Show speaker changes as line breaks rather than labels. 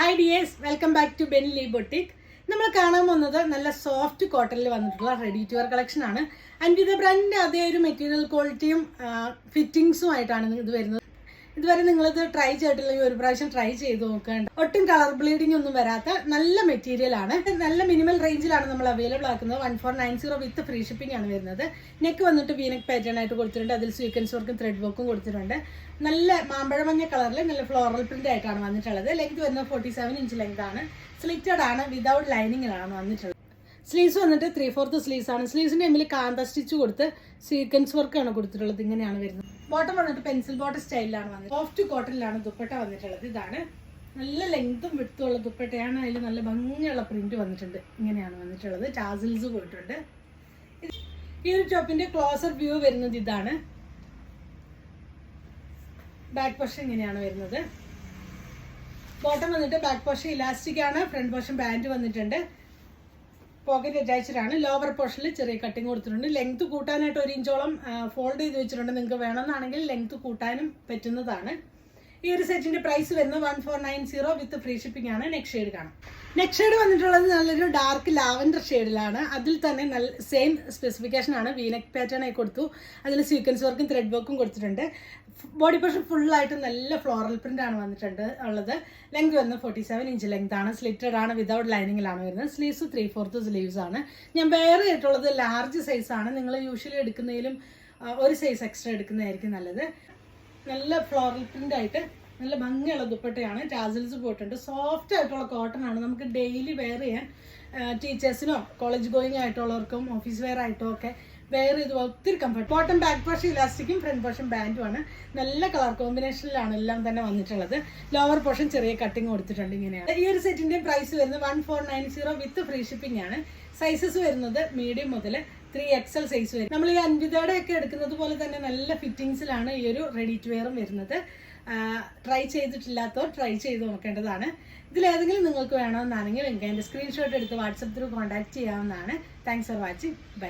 Hi dears welcome back to Benli boutique നമ്മൾ കാണാൻ പോകുന്നത് നല്ല സോഫ്റ്റ് കോട്ടണിൽ വന്നിട്ടുള്ള റെഡി ടു വെയർ കളക്ഷൻ ആണ്. ആൻഡ് ഇത് ബ്രാൻഡിന്റെ അതേ ഒരു മെറ്റീരിയൽ ക്വാളിറ്റിയും ഫിറ്റിംഗ്സും ആയിട്ടാണ് ഇത് വരുന്നത്. ഇതുവരെ നിങ്ങളിത് ട്രൈ ചെയ്തിട്ടില്ലെങ്കിൽ ഒരു പ്രാവശ്യം ട്രൈ ചെയ്ത് നോക്കേണ്ട. ഒട്ടും കളർ ബ്ലീഡിംഗ് ഒന്നും വരാത്ത നല്ല മെറ്റീരിയൽ ആണ്. നല്ല മിനിമൽ റേഞ്ചിലാണ് നമ്മൾ അവൈലബിൾ ആക്കുന്നത്. One four nine zero with free shipping ആണ് വരുന്നത്. നെക്ക് വന്നിട്ട് വീനക് പാറ്റേൺ ആയിട്ട് കൊടുത്തിട്ടുണ്ട്. അതിൽ സ്വീക്കൻസ് വർക്കും ത്രെഡ് വർക്കും കൊടുത്തിട്ടുണ്ട്. നല്ല മാമ്പഴ മഞ്ഞ കളറിൽ നല്ല ഫ്ലോറൽ പ്രിന്റ് ആയിട്ടാണ് വന്നിട്ടുള്ളത്. ലെങ്ത് വരുന്നത് ഫോർട്ടി സെവൻ ഇഞ്ച് ലെങ്ത് ആണ്. സ്ലിറ്റഡ് ആണ്. വിതൗട്ട് ലൈനിങ്ങിലാണ് വന്നിട്ടുള്ളത്. സ്ലീവ്സ് വന്നിട്ട് ത്രീ ഫോർത്ത് സ്ലീവ്സ് ആണ്. സ്ലീവ്സിന്റെ എമ്മിൽ കാന്ത സ്റ്റിച്ച് കൊടുത്ത് സീക്വൻസ് വർക്കാണ് കൊടുത്തിട്ടുള്ളത്. ഇങ്ങനെയാണ് വരുന്നത്. ബോട്ടം വന്നിട്ട് പെൻസിൽ ബോട്ടം സ്റ്റൈലിലാണ് വന്നത് സോഫ്റ്റ് കോട്ടണിലാണ് ദുപ്പട്ട വന്നിട്ടുള്ളത്. ഇതാണ്. നല്ല ലെങ്തും ഉള്ള ദുപ്പട്ടയാണ്. അതിൽ നല്ല ഭംഗിയുള്ള പ്രിന്റ് വന്നിട്ടുണ്ട്. ഇങ്ങനെയാണ് വന്നിട്ടുള്ളത്. ടാസിൽസ് പോയിട്ടുണ്ട്. ഈ ഒരു ടോപ്പിന്റെ ക്ലോസർ വ്യൂ വരുന്നത് ഇതാണ്. ബാക്ക് പോർഷൻ ഇങ്ങനെയാണ് വരുന്നത്. ബോട്ടം വന്നിട്ട് ബാക്ക് പോർഷൻ ഇലാസ്റ്റിക് ആണ്. ഫ്രണ്ട് പോർഷൻ ബാൻഡ് വന്നിട്ടുണ്ട്. പോക്കറ്റ് അറ്റാച്ചഡാണ് ലോവർ പോർഷനിൽ ചെറിയ കട്ടിങ് കൊടുത്തിട്ടുണ്ട്. ലെങ്ത് കൂട്ടാനായിട്ട് ഒരു ഇഞ്ചോളം ഫോൾഡ് ചെയ്ത് വെച്ചിട്ടുണ്ട് നിങ്ങൾക്ക് വേണമെന്നാണെങ്കിൽ ലെങ്ത് കൂട്ടാനും പറ്റുന്നതാണ്. ഈ ഒരു സെറ്റിന്റെ പ്രൈസ് വരുന്നത് one four nine zero with free shipping ആണ്. നെക്സ്റ്റ് ഷെയ്ഡ് കാണാം. നെക്സ്റ്റ് ഷെയ്ഡ് വന്നിട്ടുള്ളത് നല്ലൊരു ഡാർക്ക് ലാവൻഡർ ഷെയ്ഡിലാണ് അതിൽ തന്നെ നല്ല സെയിം സ്പെസിഫിക്കേഷൻ ആണ്. വീനക് പാറ്റേൺ ആയി കൊടുത്തു. അതിൽ സീക്വൻസ് വർക്കും ത്രെഡ് വർക്കും കൊടുത്തിട്ടുണ്ട്. ബോഡി പോർഷൻ ഫുള്ളായിട്ട് നല്ല ഫ്ലോറൽ പ്രിന്റ് ആണ് വന്നിട്ടുണ്ട് ഉള്ളത്. ലെങ്ത് വന്ന് ഫോർട്ടി സെവൻ ഇഞ്ച് ലെങ്ത് ആണ്. സ്ലിറ്റഡ് ആണ് വിതൗട്ട് ലൈനിങ്ങിലാണ് വരുന്നത്. സ്ലീവ്സ് ത്രീ ഫോർത്ത് സ്ലീവ്സ് ആണ്. ഞാൻ വേറെ ആയിട്ടുള്ളത് ലാർജ് സൈസ് ആണ്. നിങ്ങൾ യൂഷ്വലി എടുക്കുന്നതിലും ഒരു സൈസ് എക്സ്ട്രാ എടുക്കുന്നതായിരിക്കും നല്ലത്. നല്ല ഫ്ലോറൽ പ്രിന്റ് ആയിട്ട് നല്ല ഭംഗിയുള്ള ദുപ്പട്ടയാണ്. ടാസിൽസ് പോയിട്ടുണ്ട്. സോഫ്റ്റ് ആയിട്ടുള്ള കോട്ടൺ ആണ്. നമുക്ക് ഡെയിലി വെയർ ചെയ്യാൻ ടീച്ചേഴ്സിനോ കോളേജ് ഗോയിങ് ആയിട്ടുള്ളവർക്കും ഓഫീസ് വെയർ ആയിട്ടോ ഒക്കെ വെയർ ചെയ്ത് ഒത്തിരി കംഫർട്ട് കോട്ടൺ ബാക്ക് പോർഷൻ ഇലാസ്റ്റിക്കും ഫ്രണ്ട് പോർഷൻ ആണ്. നല്ല കളർ കോമ്പിനേഷനിലാണ് എല്ലാം തന്നെ വന്നിട്ടുള്ളത്. ലോവർ പോർഷൻ ചെറിയ കട്ടിങ് കൊടുത്തിട്ടുണ്ട് ഇങ്ങനെയാണ്. ഈ ഒരു സെറ്റിന്റെ പ്രൈസ് വരുന്നത് one four nine zero with free shipping ആണ്. സൈസസ് വരുന്നത് മീഡിയം മുതൽ ത്രീ എക്സൽ സൈസ് വരും. നമ്മൾ ഈ അൻവിതയുടെ ഒക്കെ എടുക്കുന്നത് പോലെ തന്നെ നല്ല ഫിറ്റിങ്സിലാണ് ഈ ഒരു റെഡി ടു വെയറും വരുന്നത്. ട്രൈ ചെയ്തിട്ടില്ലാത്തവർ ട്രൈ ചെയ്ത് നോക്കേണ്ടതാണ്. ഇതിലേതെങ്കിലും നിങ്ങൾക്ക് വേണമെന്നാണെങ്കിൽ എനിക്ക് അതിന്റെ സ്ക്രീൻഷോട്ട് എടുത്ത് വാട്സപ്പ് ത്രൂ കോൺടാക്ട് ചെയ്യാവുന്നതാണ്. Thanks for watching bye